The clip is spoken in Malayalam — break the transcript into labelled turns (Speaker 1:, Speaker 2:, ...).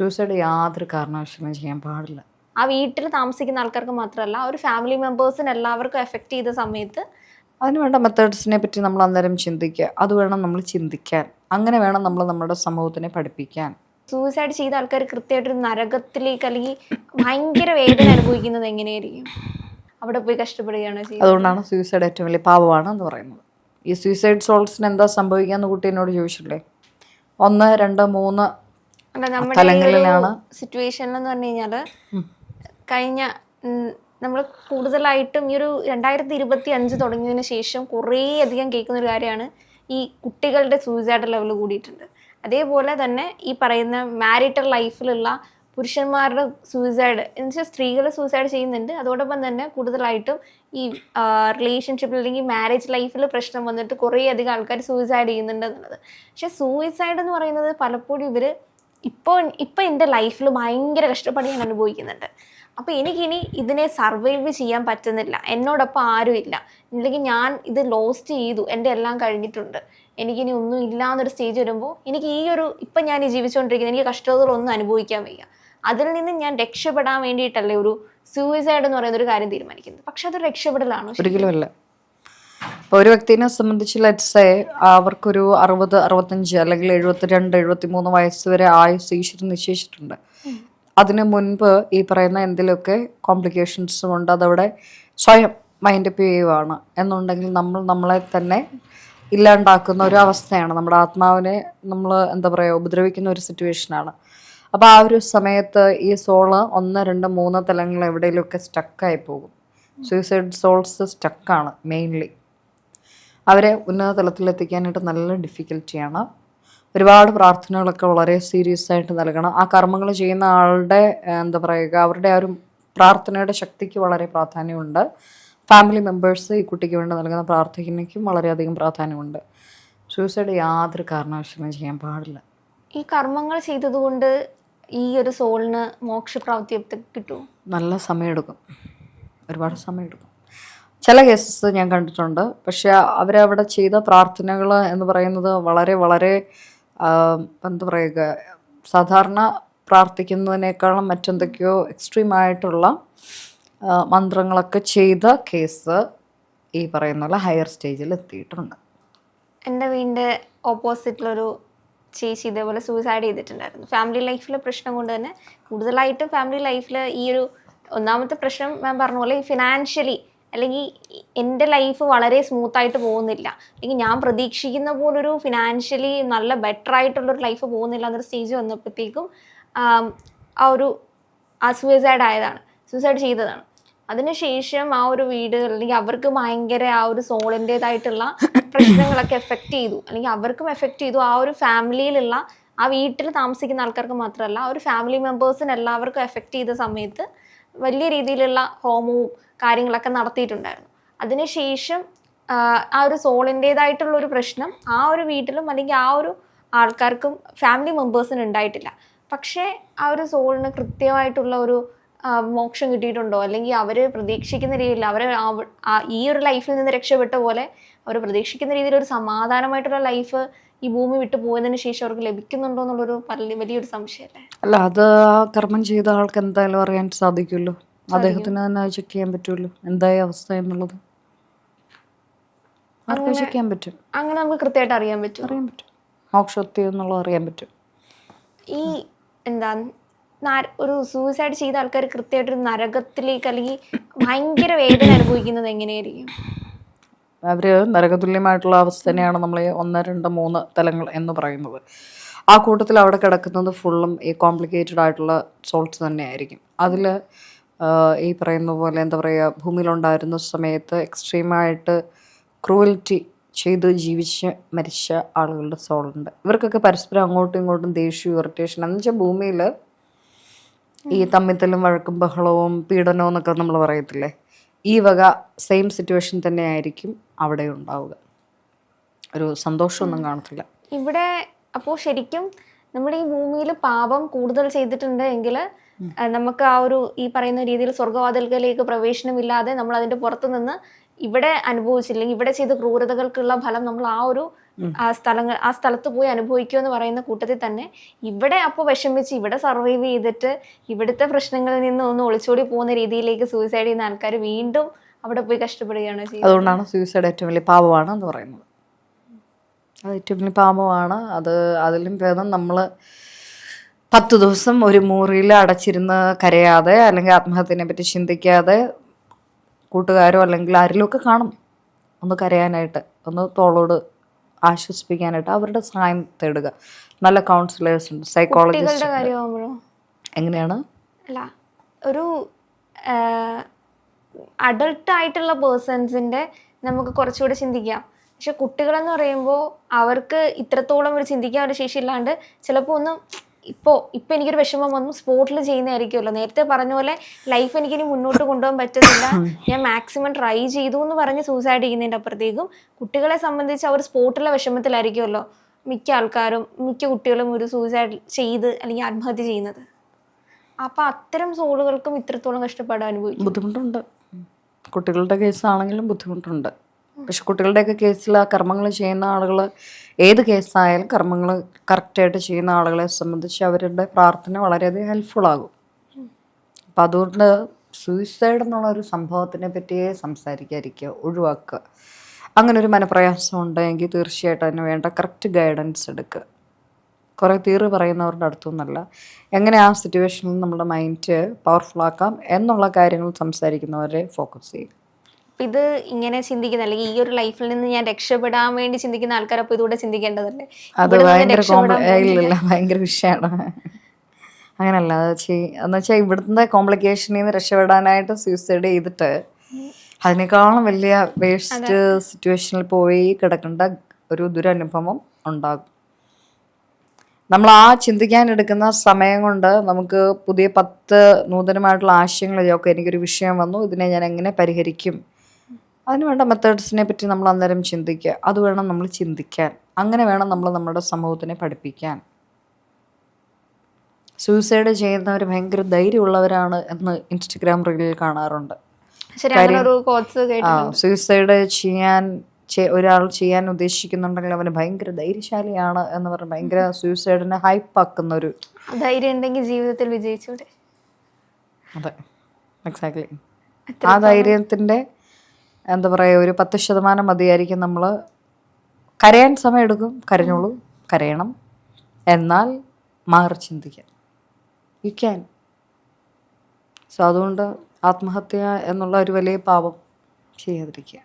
Speaker 1: സൂസൈഡ് യാതൊരു കാരണവശാലും ചെയ്യാൻ പാടില്ല.
Speaker 2: ആ വീട്ടിൽ താമസിക്കുന്ന ആൾക്കാർക്ക് മാത്രമല്ല ഒരു ഫാമിലി മെമ്പേഴ്സിന് എല്ലാവർക്കും എഫക്റ്റ് ചെയ്ത സമയത്ത്
Speaker 1: അതിന് വേണ്ട മെത്തേഡ്സിനെ പറ്റി നമ്മൾ അന്നേരം ചിന്തിക്കുക. അത് വേണം നമ്മൾ ചിന്തിക്കാൻ. അങ്ങനെ വേണം നമ്മൾ നമ്മുടെ സമൂഹത്തിനെ പഠിപ്പിക്കാൻ.
Speaker 2: സൂയിസൈഡ് ചെയ്ത ആൾക്കാർ കൃത്യമായിട്ട് നരകത്തിലേക്ക് അല്ലെങ്കിൽ ഭയങ്കര വേദന അനുഭവിക്കുന്നത് എങ്ങനെയായിരിക്കും? അവിടെ പോയി കഷ്ടപ്പെടുകയാണ്
Speaker 1: അതുകൊണ്ടാണ് സൂയിസൈഡ് ഏറ്റവും വലിയ പാപമാണ് എന്ന് പറയുന്നത്. ഈ സൂയിസൈഡ് സോൾസിന് എന്താ സംഭവിക്കാന്ന് കുട്ടി എന്നോട് ചോദിച്ചില്ലേ ഒന്ന് രണ്ട് മൂന്ന് തലങ്ങളിലാണ്
Speaker 2: സിറ്റുവേഷനിൽ എന്ന് പറഞ്ഞു കഴിഞ്ഞാൽ കഴിഞ്ഞ നമ്മൾ കൂടുതലായിട്ടും ഈ ഒരു രണ്ടായിരത്തി ഇരുപത്തി അഞ്ച് തുടങ്ങിയതിന് ശേഷം കുറേ അധികം കേൾക്കുന്ന ഒരു കാര്യമാണ് ഈ കുട്ടികളുടെ സൂയിസൈഡ് ലെവൽ കൂടിയിട്ടുണ്ട്. അതേപോലെ തന്നെ ഈ പറയുന്ന മാരിറ്റൽ ലൈഫിലുള്ള പുരുഷന്മാരുടെ സൂയിസൈഡ് എന്ന് വെച്ചാൽ സ്ത്രീകൾ സൂയിസൈഡ് ചെയ്യുന്നുണ്ട്. അതോടൊപ്പം തന്നെ കൂടുതലായിട്ടും ഈ റിലേഷൻഷിപ്പിൽ അല്ലെങ്കിൽ മാരേജ് ലൈഫിൽ പ്രശ്നം വന്നിട്ട് കുറേ അധികം ആൾക്കാർ സൂയിസൈഡ് ചെയ്യുന്നുണ്ട് എന്നുള്ളത്. പക്ഷെ സൂയിസൈഡ് എന്ന് പറയുന്നത് പലപ്പോഴും ഇവർ ഇപ്പോൾ ഇപ്പം എന്റെ ലൈഫിൽ ഭയങ്കര കഷ്ടപ്പാട് ഞാൻ അനുഭവിക്കുന്നുണ്ട്. അപ്പോൾ എനിക്കിനി ഇതിനെ സർവൈവ് ചെയ്യാൻ പറ്റുന്നില്ല. എന്നോടൊപ്പം ആരും ഇല്ല. അല്ലെങ്കിൽ ഞാൻ ഇത് ലോസ്റ്റ് ചെയ്തു. എന്റെ എല്ലാം കഴിഞ്ഞിട്ടുണ്ട്. എനിക്കിനി ഒന്നും ഇല്ല എന്നൊരു സ്റ്റേജ് വരുമ്പോൾ എനിക്ക് ഈ ഒരു ഇപ്പം ഞാൻ ഈ ജീവിച്ചുകൊണ്ടിരിക്കുന്നത് എനിക്ക് കഷ്ടതകളൊന്നും അനുഭവിക്കാൻ വയ്യ. അതിൽ നിന്ന് ഞാൻ രക്ഷപ്പെടാൻ വേണ്ടിയിട്ടല്ലേ ഒരു സൂയിസൈഡ് എന്ന് പറയുന്ന ഒരു കാര്യം തീരുമാനിക്കുന്നത്. പക്ഷെ അതൊരു രക്ഷപ്പെടലാണോ
Speaker 1: ഒരിക്കലുമല്ല ഒരു വ്യക്തിനെ സംബന്ധിച്ച് ലെറ്റ്സേ അവർക്കൊരു അറുപത് അറുപത്തഞ്ച് അല്ലെങ്കിൽ എഴുപത്തിരണ്ട് എഴുപത്തി മൂന്ന് വയസ്സ് വരെ ആയുസ് ഈശ്വരൻ നിശ്ചയിച്ചിട്ടുണ്ട്. അതിന് മുൻപ് ഈ പറയുന്ന എന്തിലൊക്കെ കോംപ്ലിക്കേഷൻസും ഉണ്ട് അതവിടെ സ്വയം മൈൻഡ് അപ്പ് ചെയ്യുവാണ്. എന്നുണ്ടെങ്കിൽ നമ്മൾ നമ്മളെ തന്നെ ഇല്ലാണ്ടാക്കുന്ന ഒരു അവസ്ഥയാണ്. നമ്മുടെ ആത്മാവിനെ നമ്മൾ എന്താ പറയുക ഉപദ്രവിക്കുന്ന ഒരു സിറ്റുവേഷനാണ് അപ്പോൾ ആ ഒരു സമയത്ത് ഈ സോൾ ഒന്ന് രണ്ട് മൂന്ന് തലങ്ങൾ എവിടെയെങ്കിലുമൊക്കെ സ്റ്റക്കായി പോകും. സൂയിസൈഡ് സോൾസ് സ്റ്റക്കാണ് മെയിൻലി അവരെ ഉന്നത തലത്തിലെത്തിക്കാനായിട്ട് നല്ല ഡിഫിക്കൽറ്റിയാണ് ഒരുപാട് പ്രാർത്ഥനകളൊക്കെ വളരെ സീരിയസ് ആയിട്ട് നൽകണം. ആ കർമ്മങ്ങൾ ചെയ്യുന്ന ആളുടെ എന്താ പറയുക അവരുടെ ആ ഒരു പ്രാർത്ഥനയുടെ ശക്തിക്ക് വളരെ പ്രാധാന്യമുണ്ട്. ഫാമിലി മെമ്പേഴ്സ് ഈ കുട്ടിക്ക് വേണ്ടി നൽകുന്ന പ്രാർത്ഥനയ്ക്കും വളരെയധികം പ്രാധാന്യമുണ്ട്. സൂയിസൈഡ് യാതൊരു കാരണവശാലും ചെയ്യാൻ പാടില്ല.
Speaker 2: ഈ കർമ്മങ്ങൾ ചെയ്തതുകൊണ്ട് ഈ ഒരു സോളിന് മോക്ഷപ്രാപ്തി കിട്ടുമോ?
Speaker 1: നല്ല സമയമെടുക്കും. ഒരുപാട് സമയമെടുക്കും. ചില കേസസ് ഞാൻ കണ്ടിട്ടുണ്ട്. പക്ഷേ അവരവിടെ ചെയ്ത പ്രാർത്ഥനകൾ എന്ന് പറയുന്നത് വളരെ വളരെ എന്താ പറയുക സാധാരണ പ്രാർത്ഥിക്കുന്നതിനേക്കാളും മറ്റെന്തൊക്കെയോ എക്സ്ട്രീം ആയിട്ടുള്ള മന്ത്രങ്ങളൊക്കെ ചെയ്ത കേസ് ഈ പറയുന്ന പോലെ ഹയർ സ്റ്റേജിൽ എത്തിയിട്ടുണ്ട്.
Speaker 2: എന്റെ വീടിന്റെ ഓപ്പോസിറ്റിലൊരു ചേച്ചി ഇതേപോലെ സൂയിസൈഡ് ചെയ്തിട്ടുണ്ടായിരുന്നു. ഫാമിലി ലൈഫിലെ പ്രശ്നം കൊണ്ട് തന്നെ കൂടുതലായിട്ടും ഫാമിലി ലൈഫിൽ ഈ ഒരു ഒന്നാമത്തെ പ്രശ്നം ഞാൻ പറഞ്ഞ പോലെ ഫിനാൻഷ്യലി അല്ലെങ്കിൽ എന്റെ ലൈഫ് വളരെ സ്മൂത്ത് ആയിട്ട് പോകുന്നില്ല. അല്ലെങ്കിൽ ഞാൻ പ്രതീക്ഷിക്കുന്ന പോലൊരു ഫിനാൻഷ്യലി നല്ല ബെറ്റർ ആയിട്ടുള്ളൊരു ലൈഫ് പോകുന്നില്ല എന്നൊരു സ്റ്റേജ് വന്നപ്പോഴത്തേക്കും ആ ഒരു ആ സൂയിസൈഡ് ആയതാണ്. സൂയിസൈഡ് ചെയ്തതാണ്. അതിനുശേഷം ആ ഒരു വീട് അല്ലെങ്കിൽ അവർക്ക് ഭയങ്കര ആ ഒരു സോളിന്റേതായിട്ടുള്ള പ്രശ്നങ്ങളൊക്കെ എഫക്റ്റ് ചെയ്തു. അല്ലെങ്കിൽ അവർക്കും എഫക്റ്റ് ചെയ്തു. ആ ഒരു ഫാമിലിയിലുള്ള ആ വീട്ടിൽ താമസിക്കുന്ന ആൾക്കാർക്ക് മാത്രമല്ല ആ ഒരു ഫാമിലി മെമ്പേഴ്സിന് എല്ലാവർക്കും എഫക്റ്റ് ചെയ്ത സമയത്ത് വലിയ രീതിയിലുള്ള ഹോമവും കാര്യങ്ങളൊക്കെ നടത്തിയിട്ടുണ്ടായിരുന്നു. അതിനുശേഷം ആ, ഒരു സോളിന്റേതായിട്ടുള്ള ഒരു പ്രശ്നം ആ ഒരു വീട്ടിലും അല്ലെങ്കിൽ ആ ഒരു ആൾക്കാർക്കും ഫാമിലി മെമ്പേഴ്സിന് ഉണ്ടായിട്ടില്ല. പക്ഷേ ആ ഒരു സോളിന് കൃത്യമായിട്ടുള്ള ഒരു മോക്ഷം കിട്ടിയിട്ടുണ്ടോ? അല്ലെങ്കിൽ അവർ പ്രതീക്ഷിക്കുന്ന രീതിയിൽ അവർ ഈ ഒരു ലൈഫിൽ നിന്ന് രക്ഷപ്പെട്ട പോലെ അവർ പ്രതീക്ഷിക്കുന്ന രീതിയിൽ ഒരു സമാധാനമായിട്ടുള്ള ലൈഫ് ഈ ഭൂമി വിട്ടു പോയതിനു ശേഷം അവർക്ക് ലഭിക്കുന്നുണ്ടോ എന്നുള്ളൊരു വലിയ വലിയൊരു സംശയമല്ലേ?
Speaker 1: അല്ല അത് ആ കർമ്മം ചെയ്ത ആൾക്ക് എന്തായാലും അറിയാൻ സാധിക്കുമല്ലോ. അദ്ദേഹത്തിന് തന്നെ ചെക്ക് ചെയ്യാൻ പറ്റുമല്ലോ. എന്തായ അവസ്ഥ എന്നുള്ളത്. ആർക്കും ചെക്ക് ചെയ്യാൻ പറ്റും?
Speaker 2: അങ്ങനെ നമുക്ക് കൃത്യമായിട്ട് അറിയാൻ പറ്റും.
Speaker 1: അറിയാൻ പറ്റും. മോക്ഷത്തി എന്നുള്ളത് അറിയാൻ പറ്റും.
Speaker 2: ഈ എന്താ ഒരു സൂയിസൈഡ് ചെയ്ത ആൾക്കാർ കൃത്യമായിട്ട് ഒരു നരകത്തിലേക്ക് അല്ലെങ്കിൽ ഭയങ്കര വേദന അനുഭവിക്കുന്നത് എങ്ങനെയായിരിക്കും?
Speaker 1: അവർ നരകതുല്യമായിട്ടുള്ള അവസ്ഥ തന്നെയാണ് നമ്മൾ ഒന്ന് രണ്ട് മൂന്ന് തലങ്ങൾ എന്ന് പറയുന്നത്. ആ കൂട്ടത്തിൽ അവിടെ കിടക്കുന്നത് ഫുള്ളും ഈ കോംപ്ലിക്കേറ്റഡ് ആയിട്ടുള്ള സോൾട്സ് തന്നെയായിരിക്കും. അതിൽ ഈ പറയുന്ന പോലെ എന്താ പറയുക ഭൂമിയിലുണ്ടായിരുന്ന സമയത്ത് എക്സ്ട്രീമായിട്ട് ക്രൂവൽറ്റി ചെയ്ത് ജീവിച്ച് മരിച്ച ആളുകളുടെ സോളുണ്ട് ഇവർക്കൊക്കെ പരസ്പരം അങ്ങോട്ടും ഇങ്ങോട്ടും ദേഷ്യവും ഇറിറ്റേഷൻ എന്ന് വെച്ചാൽ ഭൂമിയിൽ ഈ തമ്മിത്തലും വഴക്കും ബഹളവും പീഡനവും എന്നൊക്കെ നമ്മൾ പറയത്തില്ലേ? ഈ വക സെയിം സിറ്റുവേഷൻ തന്നെ ആയിരിക്കും അവിടെ ഉണ്ടാവുക. ഒരു സന്തോഷമൊന്നും കാണത്തില്ല.
Speaker 2: ഇവിടെ അപ്പോൾ ശരിക്കും നമ്മുടെ ഈ ഭൂമിയിൽ പാപം കൂടുതൽ ചെയ്തിട്ടുണ്ട് എങ്കിൽ നമുക്ക് ആ ഒരു ഈ പറയുന്ന രീതിയിൽ സ്വർഗവാതിൽക്കലേക്ക് പ്രവേശനമില്ലാതെ നമ്മൾ അതിന്റെ പുറത്തു നിന്ന് ഇവിടെ അനുഭവിച്ചില്ലെങ്കിൽ ഇവിടെ ചെയ്ത ക്രൂരതകൾക്കുള്ള ഫലം നമ്മൾ ആ ഒരു ആ സ്ഥലങ്ങൾ ആ സ്ഥലത്ത് പോയി അനുഭവിക്കുക എന്ന് പറയുന്ന കൂട്ടത്തിൽ തന്നെ ഇവിടെ അപ്പോൾ വിഷമിച്ച് ഇവിടെ സർവൈവ് ചെയ്തിട്ട് ഇവിടുത്തെ പ്രശ്നങ്ങളിൽ നിന്ന് ഒന്ന് ഒളിച്ചോടി പോകുന്ന രീതിയിലേക്ക് സൂയിസൈഡ് ചെയ്യുന്ന ആൾക്കാർ വീണ്ടും അവിടെ പോയി കഷ്ടപ്പെടുകയാണ്
Speaker 1: അതുകൊണ്ടാണ് സൂയിസൈഡ് ഏറ്റവും വലിയ പാപമാണ് എന്ന് പറയുന്നത്. അത് ഏറ്റവും വലിയ പാപമാണ്. അത് അതിലും ഭേദം നമ്മൾ പത്ത് ദിവസം ഒരു മുറിയിൽ അടച്ചിരുന്ന് കരയാതെ അല്ലെങ്കിൽ ആത്മഹത്യനെ പറ്റി ചിന്തിക്കാതെ കൂട്ടുകാരോ അല്ലെങ്കിൽ ആരെങ്കിലും ഒക്കെ കാണും. ഒന്ന് കരയാനായിട്ട് ഒന്ന് തോളോട് ആശ്വസിപ്പിക്കാനായിട്ട് അവരുടെ സഹായം തേടുക. നല്ല കൗൺസിലേഴ്സ് ഉണ്ട് സൈക്കോളജിസ്റ്റ് എങ്ങനെയാണ്?
Speaker 2: അല്ല ഒരു അഡൾട്ട് ആയിട്ടുള്ള പേഴ്സൺസിന്റെ നമുക്ക് കുറച്ചുകൂടെ ചിന്തിക്കാം. പക്ഷെ കുട്ടികളെന്ന് പറയുമ്പോൾ അവർക്ക് ഇത്രത്തോളം ഒരു ചിന്തിക്കാൻ ഒരു ശേഷി ഇല്ലാണ്ട് ചിലപ്പോൾ ഒന്ന് ഇപ്പോൾ ഇപ്പം എനിക്കൊരു വിഷമം വന്നു. സ്പോർട്ടിൽ ചെയ്യുന്നതായിരിക്കുമല്ലോ. നേരത്തെ പറഞ്ഞ പോലെ ലൈഫ് എനിക്കിനി മുന്നോട്ട് കൊണ്ടുപോകാൻ പറ്റുന്നില്ല. ഞാൻ മാക്സിമം ട്രൈ ചെയ്തു എന്ന് പറഞ്ഞ് സൂസൈഡ് ചെയ്യുന്നതിന്റെ അപ്പുറത്തേക്കും കുട്ടികളെ സംബന്ധിച്ച് അവർ സ്പോർട്ടിലെ വിഷമത്തിലായിരിക്കുമല്ലോ മിക്ക ആൾക്കാരും മിക്ക കുട്ടികളും ഒരു സൂസൈഡ് ചെയ്ത് അല്ലെങ്കിൽ ആത്മഹത്യ ചെയ്യുന്നത്. അപ്പം അത്തരം സോളുകൾക്കും ഇത്രത്തോളം കഷ്ടപ്പാട് അനുഭവിക്കും
Speaker 1: ബുദ്ധിമുട്ടുണ്ട്. കുട്ടികളുടെ കേസാണെങ്കിലും ബുദ്ധിമുട്ടുണ്ട്. പക്ഷെ കുട്ടികളുടെയൊക്കെ കേസിൽ ആ കർമ്മങ്ങൾ ചെയ്യുന്ന ആളുകൾ ഏത് കേസായാലും കർമ്മങ്ങൾ കറക്റ്റായിട്ട് ചെയ്യുന്ന ആളുകളെ സംബന്ധിച്ച് അവരുടെ പ്രാർത്ഥന വളരെയധികം ഹെൽപ്ഫുൾ ആകും. അപ്പം അതുകൊണ്ട് സൂയിസൈഡ് എന്നുള്ള ഒരു സംഭവത്തിനെ പറ്റിയേ സംസാരിക്കാതിരിക്കുക ഒഴിവാക്കുക. അങ്ങനെ ഒരു മനപ്രയാസം ഉണ്ടെങ്കിൽ തീർച്ചയായിട്ടും അതിന് വേണ്ട കറക്റ്റ് ഗൈഡൻസ് എടുക്കുക. കുറേ തീറ് പറയുന്നവരുടെ അടുത്തൊന്നല്ല. എങ്ങനെ ആ സിറ്റുവേഷനിൽ നമ്മുടെ മൈൻഡ് പവർഫുൾ ആക്കാം എന്നുള്ള കാര്യങ്ങൾ സംസാരിക്കുന്നവരെ ഫോക്കസ് ചെയ്യും
Speaker 2: അപ്പൊ ഇത് ഇങ്ങനെ ചിന്തിക്കുന്ന അല്ലെങ്കിൽ ഈ ഒരു ലൈഫിൽ നിന്ന് ഞാൻ രക്ഷപ്പെടാൻ വേണ്ടി ചിന്തിക്കുന്ന ആൾക്കാർ അപ്പോൾ ഇതുകൂടെ ചിന്തിക്കേണ്ടതല്ലേ
Speaker 1: അത് ഭയങ്കര ഇല്ലില്ല വിഷയമാണ്. അങ്ങനല്ല എന്ന് വെച്ചാൽ ഇവിടുത്തെ കോംപ്ലിക്കേഷനിൽ നിന്ന് രക്ഷപ്പെടാനായിട്ട് സൂയിസൈഡ് ചെയ്തിട്ട് അതിനേക്കാളും വലിയ വേസ്റ്റ് സിറ്റുവേഷനിൽ പോയി കിടക്കേണ്ട ഒരു ദുരനുഭവം ഉണ്ടാകും. നമ്മൾ ആ ചിന്തിക്കാൻ എടുക്കുന്ന സമയം കൊണ്ട് നമുക്ക് പുതിയ പത്ത് നൂതനമായിട്ടുള്ള ആശയങ്ങളിലൊക്കെ എനിക്കൊരു വിഷയം വന്നു. ഇതിനെ ഞാൻ എങ്ങനെ പരിഹരിക്കും? അതിന് വേണ്ട മെത്തേഡ്സിനെ പറ്റി നമ്മൾ അന്നേരം ചിന്തിക്കുക. അത് വേണം നമ്മൾ ചിന്തിക്കാൻ. അങ്ങനെ വേണം നമ്മൾ നമ്മുടെ സമൂഹത്തിനെ പഠിപ്പിക്കാൻ. സൂയിസൈഡ് ചെയ്യുന്നവർ ഭയങ്കര ധൈര്യമുള്ളവരാണ് എന്ന് ഇൻസ്റ്റഗ്രാം റീലിൽ കാണാറുണ്ട്. സൂയിസൈഡ് ചെയ്യാൻ ഒരാൾ ചെയ്യാൻ ഉദ്ദേശിക്കുന്നുണ്ടെങ്കിൽ അവന് ഭയങ്കര ധൈര്യശാലിയാണ് എന്ന് പറഞ്ഞ് ഭയങ്കര സൂയിസൈഡിനെ ഹൈപ്പാക്കുന്ന ഒരു
Speaker 2: ധൈര്യം ഉണ്ടെങ്കിൽ ജീവിതത്തിൽ വിജയിച്ചൂടെ?
Speaker 1: അതെ. എക്സാക്ട്ലി ആ ധൈര്യത്തിന്റെ എന്താ പറയുക ഒരു പത്ത് ശതമാനം മതിയായിരിക്കും നമ്മൾ കരയാൻ സമയമെടുക്കും കരഞ്ഞോളൂ കരയണം. എന്നാൽ മാറി ചിന്തിക്കാൻ യു ക്യാൻ സോ അതുകൊണ്ട് ആത്മഹത്യ എന്നുള്ള ഒരു വലിയ പാപം ചെയ്യാതിരിക്കുക.